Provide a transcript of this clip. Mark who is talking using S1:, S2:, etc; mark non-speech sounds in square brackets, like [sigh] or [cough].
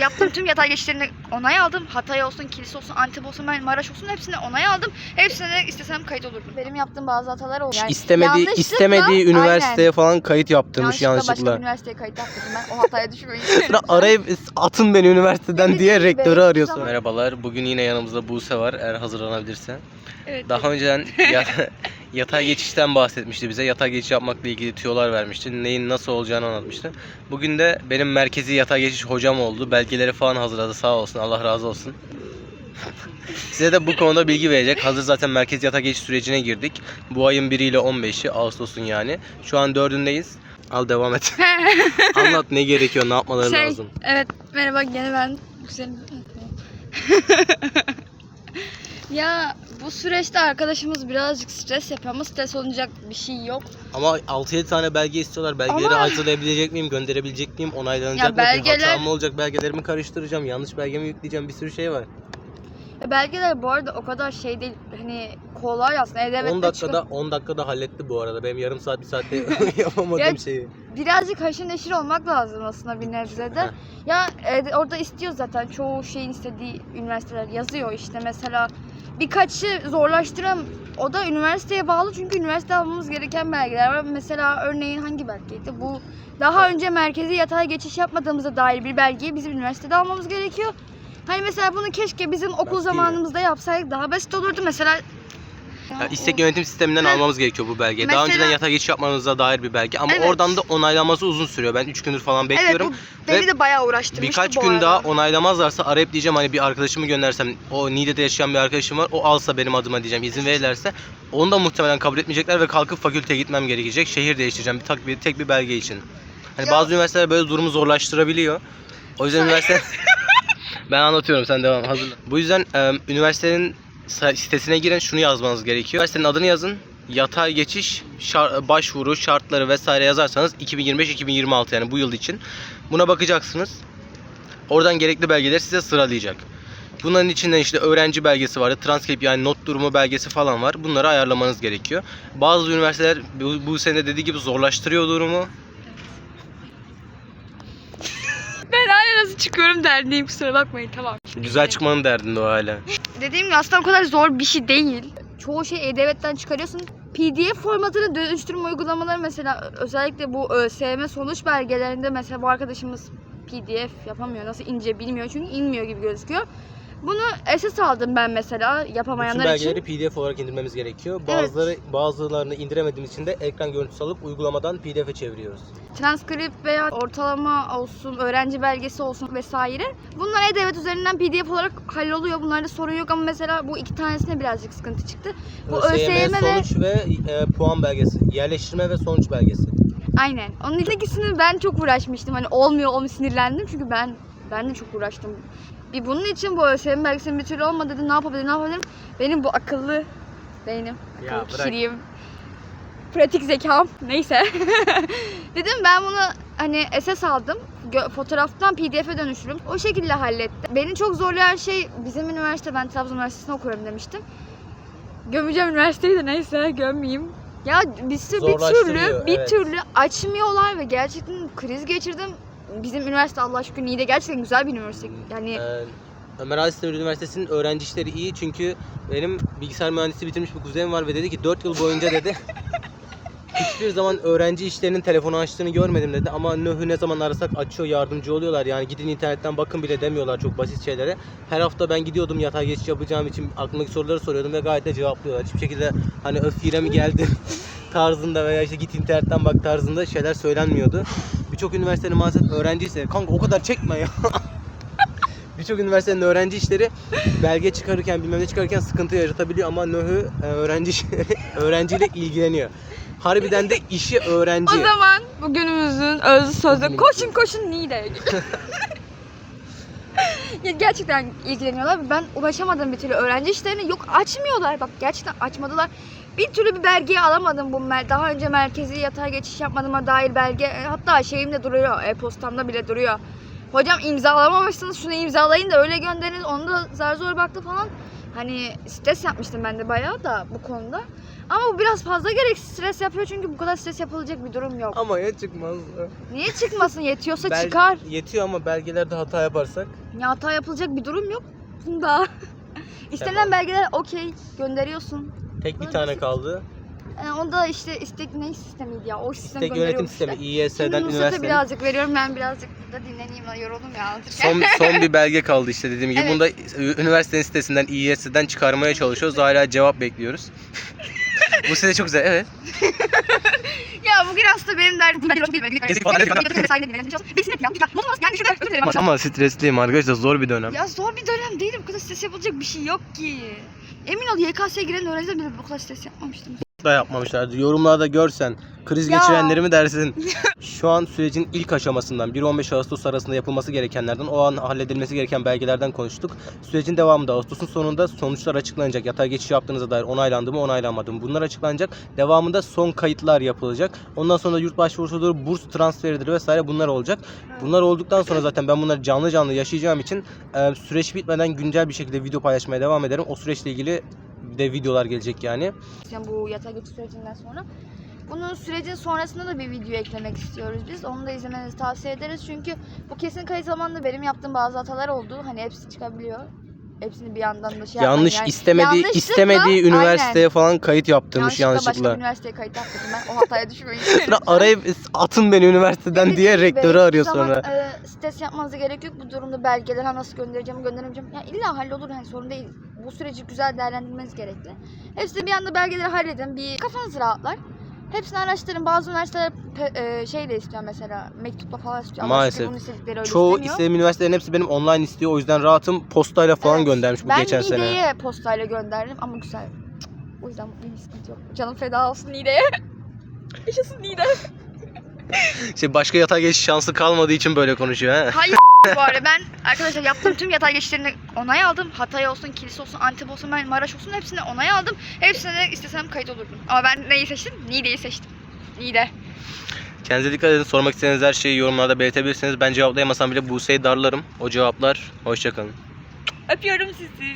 S1: yaptığım tüm yatay geçişlerini onay aldım. Hatay olsun, Kilis olsun, Antep olsun, ben Maraş olsun hepsine onay aldım. Hepsine de istesem kayıt olurdum. Benim yaptığım bazı hatalar oldu. Yani
S2: istemediği
S1: yanlışlıkla-
S2: istemediği üniversiteye
S1: Aynen.
S2: falan kayıt yaptırmış
S1: yanlışlıkla başka bir
S2: yanlışlıkla.
S1: üniversiteye kayıt yaptırdım ben. O hataya düşmeyin. [laughs]
S2: Sıra arayıp atın beni üniversiteden diye rektörü arıyorsun.
S1: zaman-
S2: Merhabalar. Bugün yine yanımızda Buse var eğer hazırlanabilirse.
S1: evet.
S2: Daha önceden [laughs] ya- yatay geçişten bahsetmişti bize. Yatay geçiş yapmakla ilgili tüyolar vermişti. Neyin nasıl olacağını anlatmıştı. Bugün de benim merkezi yatay geçiş hocam oldu. Belgeleri falan hazırladı sağ olsun. Allah razı olsun. [laughs] Size de bu konuda bilgi verecek. Hazır zaten merkezi yatay geçiş sürecine girdik. Bu ayın 1 ile 15'i Ağustos'un yani. Şu an 4'ündeyiz. Al devam et. [laughs] Anlat ne gerekiyor, ne yapmaları
S1: Şey,
S2: lazım.
S1: Evet, merhaba gene ben. Güzelim. [laughs] ya bu süreçte arkadaşımız birazcık stres yapıyor ama stres olacak bir şey yok.
S2: Ama 6-7 tane belge istiyorlar. Belgeleri
S1: Ama-
S2: hazırlayabilecek miyim, gönderebilecek miyim, onaylanacak
S1: Ya
S2: mı?
S1: belgeler-
S2: Bir hatam mı olacak, belgelerimi karıştıracağım, yanlış belgemi yükleyeceğim, bir sürü şey var.
S1: E, Belgeler bu arada o kadar şey değil. Hani kolay aslında. E-Devlet'te
S2: 10 dakikada
S1: çıkıp
S2: 10 dakikada halletti bu arada. Benim yarım saat bir saatte [laughs] yapamadığım
S1: Ya-
S2: şeyi.
S1: birazcık haşır neşir olmak lazım aslında bir nebzede.
S2: Heh. [laughs]
S1: ya e, orada istiyor zaten çoğu şeyin istediği üniversiteler yazıyor işte mesela birkaçı zorlaştıran o da üniversiteye bağlı çünkü üniversite almamız gereken belgeler var. Mesela örneğin hangi belgeydi? Bu daha önce merkezi yatay geçiş yapmadığımıza dair bir belgeyi bizim üniversitede almamız gerekiyor. Hani mesela bunu keşke bizim okul zamanımızda yapsaydık daha basit olurdu. Mesela
S2: Ya istek yönetim sisteminden
S1: Heh.
S2: almamız gerekiyor bu belgeyi. Daha
S1: Mesela-
S2: önceden yatay geçiş yapmanıza dair bir belge ama
S1: Evet.
S2: oradan da onaylanması uzun sürüyor. Ben 3 gündür falan bekliyorum.
S1: Evet bu beni
S2: Ve
S1: de bayağı uğraştırmıştı
S2: Birkaç
S1: bu
S2: gün
S1: arada.
S2: daha onaylamazlarsa arayıp diyeceğim hani bir arkadaşımı göndersem o Niğde'de yaşayan bir arkadaşım var o alsa benim adıma diyeceğim izin verirlerse onu da muhtemelen kabul etmeyecekler ve kalkıp fakülteye gitmem gerekecek. Şehir değiştireceğim bir tek bir, tek bir belge için. Hani
S1: Ya-
S2: bazı üniversiteler böyle durumu zorlaştırabiliyor. O yüzden üniversite [laughs] ben anlatıyorum sen devam hazırla. Bu yüzden e, üniversitenin sitesine girin şunu yazmanız gerekiyor. Üniversitenin adını yazın. Yatay geçiş, şar- başvuru, şartları vesaire yazarsanız 2025-2026 yani bu yıl için. Buna bakacaksınız. Oradan gerekli belgeleri size sıralayacak. Bunların içinde işte öğrenci belgesi var, transkript yani not durumu belgesi falan var. Bunları ayarlamanız gerekiyor. Bazı üniversiteler bu, bu sene dediği gibi zorlaştırıyor durumu.
S1: Ben nasıl çıkıyorum derdindeyim kusura bakmayın tamam.
S2: Güzel çıkmanın derdinde o hala.
S1: Dediğim gibi aslında o kadar zor bir şey değil. Çoğu şeyi E-Devlet'ten çıkarıyorsun. PDF formatını dönüştürme uygulamaları mesela özellikle bu ÖSYM sonuç belgelerinde mesela bu arkadaşımız PDF yapamıyor. Nasıl ince bilmiyor çünkü inmiyor gibi gözüküyor. Bunu esas aldım ben mesela
S2: Bütün
S1: yapamayanlar için.
S2: belgeleri PDF olarak indirmemiz gerekiyor.
S1: Evet.
S2: Bazıları bazılarını indiremediğimiz için de ekran görüntüsü alıp uygulamadan PDF'e çeviriyoruz.
S1: Transkript veya ortalama olsun, öğrenci belgesi olsun vesaire. Bunlar E-Devlet üzerinden PDF olarak halloluyor. Bunlarda sorun yok ama mesela bu iki tanesine birazcık sıkıntı çıktı. Bu
S2: ÖSYM,
S1: ÖSYM ve
S2: sonuç ve e, puan belgesi, yerleştirme ve sonuç belgesi.
S1: Aynen. Onun ikisini ben çok uğraşmıştım. Hani olmuyor olmuyor sinirlendim çünkü ben ben de çok uğraştım. Bir bunun için bu ÖSYM belgesinin bir türlü olmadı dedim. Ne yapabilirim, ne yapabilirim? Benim bu akıllı beynim,
S2: Ya
S1: akıllı
S2: bırak.
S1: kişiliğim, pratik zekam neyse. [laughs] dedim ben bunu hani SS aldım. Fotoğraftan PDF'e dönüştürürüm. O şekilde hallettim. Beni çok zorlayan şey bizim üniversite, ben Trabzon Üniversitesi'nde okuyorum demiştim. Gömeceğim üniversiteyi de neyse gömmeyeyim. Ya bir, bir türlü bir
S2: evet.
S1: türlü açmıyorlar ve gerçekten kriz geçirdim. Bizim üniversite Allah şükür Niğde gerçekten güzel bir üniversite. Yani
S2: Ee, Ömer Demir Üniversitesi'nin öğrenci işleri iyi çünkü benim bilgisayar mühendisi bitirmiş bir kuzenim var ve dedi ki 4 yıl boyunca dedi [laughs] hiçbir zaman öğrenci işlerinin telefonu açtığını görmedim dedi ama Nöhü ne zaman arasak açıyor yardımcı oluyorlar yani gidin internetten bakın bile demiyorlar çok basit şeylere. Her hafta ben gidiyordum yatay geçiş yapacağım için aklımdaki soruları soruyordum ve gayet de cevaplıyorlar. Hiçbir şekilde hani öf mi geldi [laughs] tarzında veya işte git internetten bak tarzında şeyler söylenmiyordu. Birçok üniversitenin maalesef öğrenci işleri kanka o kadar çekme ya. [laughs] Birçok üniversitenin öğrenci işleri belge çıkarırken bilmem ne çıkarırken sıkıntı yaratabiliyor ama Nöhü e, öğrenci işleri- [laughs] öğrenciyle ilgileniyor. Harbiden de işi öğrenci.
S1: o zaman bugünümüzün özlü sözü koşun koşun Niğde'ye [laughs] ya gerçekten ilgileniyorlar. Ben ulaşamadım bir türlü öğrenci işlerini. Yok açmıyorlar. Bak gerçekten açmadılar. Bir türlü bir belgeyi alamadım bu mer- daha önce merkezi yatay geçiş yapmadığıma dair belge. E, Hatta şeyimde duruyor. E-postamda bile duruyor. Hocam imzalamamışsınız şunu imzalayın da öyle gönderin. Onu da zar zor baktı falan. Hani stres yapmıştım ben de bayağı da bu konuda. Ama bu biraz fazla gereksiz stres yapıyor çünkü bu kadar stres yapılacak bir durum yok.
S2: Ama ya çıkmaz.
S1: Niye çıkmasın? Yetiyorsa
S2: Bel-
S1: çıkar.
S2: Yetiyor ama belgelerde hata yaparsak.
S1: Ya hata yapılacak bir durum yok. Bunda. [laughs] İstenilen belgeler okey gönderiyorsun.
S2: Tek bir tane
S1: basit.
S2: kaldı.
S1: Yani onda işte istek ne sistemiydi ya? O sistem
S2: İstek yönetim sistemi
S1: Şimdi
S2: İYS'den
S1: Nusret'e
S2: üniversite.
S1: birazcık veriyorum ben birazcık burada dinleneyim yoruldum ya anlatırken.
S2: Son, [laughs] son bir belge kaldı işte dediğim gibi.
S1: Evet.
S2: Bunu da üniversitenin sitesinden İYS'den çıkarmaya çalışıyoruz. Hala cevap bekliyoruz. [laughs] Bu site çok güzel. Evet. [laughs]
S1: Ya bugün aslında benim derdim ben çok bilmiyorum.
S2: Kesin falan dedik ama. Ama stresliyim arkadaşlar zor bir dönem.
S1: Ya zor bir dönem değil bu kadar stres yapılacak bir şey yok ki. Emin ol YKS'ye giren öğrenciler bile bu kadar stres yapmamıştım.
S2: Da yapmamışlardı. Yorumlarda görsen kriz
S1: Ya.
S2: geçirenleri mi dersin? [laughs] Şu an sürecin ilk aşamasından 1-15 Ağustos arasında yapılması gerekenlerden o an halledilmesi gereken belgelerden konuştuk. Sürecin devamında Ağustos'un sonunda sonuçlar açıklanacak. Yatay geçiş yaptığınıza dair onaylandı mı onaylanmadı mı bunlar açıklanacak. Devamında son kayıtlar yapılacak. Ondan sonra yurt başvurusudur, burs transferidir vesaire bunlar olacak. Bunlar olduktan sonra zaten ben bunları canlı canlı yaşayacağım için e, süreç bitmeden güncel bir şekilde video paylaşmaya devam ederim. O süreçle ilgili de videolar gelecek yani.
S1: Yani bu yatay geçiş sürecinden sonra. Bunun sürecin sonrasında da bir video eklemek istiyoruz biz. Onu da izlemenizi tavsiye ederiz. Çünkü bu kesin kayıt zamanında benim yaptığım bazı hatalar oldu. Hani hepsi çıkabiliyor. Hepsini bir yandan da şey yapmayın
S2: yanlış
S1: yani.
S2: istemediği
S1: Yanlışlıkla-
S2: istemediği üniversiteye falan kayıt yaptırmış
S1: yanlışlıkla başka bir üniversiteye kayıt yaptırdım ben. O hataya düşmeyin. [laughs]
S2: Sonra arayıp atın beni üniversiteden
S1: Dediğim
S2: diye
S1: gibi,
S2: rektörü
S1: hiçbir
S2: arıyor
S1: zaman,
S2: sonra.
S1: e, stres yapmanıza gerek yok. Bu durumda belgeler ha nasıl göndereceğim, gönderemeyeceğim. Ya illa hallolur hani sorun değil. Bu süreci güzel değerlendirmeniz gerekli. Hepsini bir anda belgeleri halledin. Bir kafanız rahatlar. Hepsini araştırın. Bazı üniversiteler pe- e, şey de istiyor mesela. Mektupla falan istiyor. Ama
S2: Maalesef.
S1: bunun istedikleri öyle
S2: Çoğu
S1: istemiyor.
S2: istediğim üniversitelerin hepsi benim online istiyor. O yüzden rahatım. Postayla falan
S1: Evet.
S2: göndermiş bu
S1: ben
S2: geçen sene.
S1: Niğde'ye postayla gönderdim ama güzel. Cık, O yüzden mutluyum, sıkıntı yok. Canım feda olsun Niğde'ye. [laughs] Yaşasın Niğde.
S2: Şey başka yatay geçiş şansı kalmadığı için böyle konuşuyor ha.
S1: Hayır bu arada ben arkadaşlar yaptığım tüm yatay geçişlerini onay aldım. Hatay olsun, Kilis olsun, Antep olsun, ben Maraş olsun hepsine onay aldım. Hepsine de istesem kayıt olurdum. Ama ben neyi seçtim? Niğde'yi seçtim. Niğde.
S2: Kendinize dikkat edin. Sormak istediğiniz her şeyi yorumlarda belirtebilirsiniz. Ben cevaplayamasam bile Buse'yi darlarım. O cevaplar. Hoşçakalın.
S1: Öpüyorum sizi.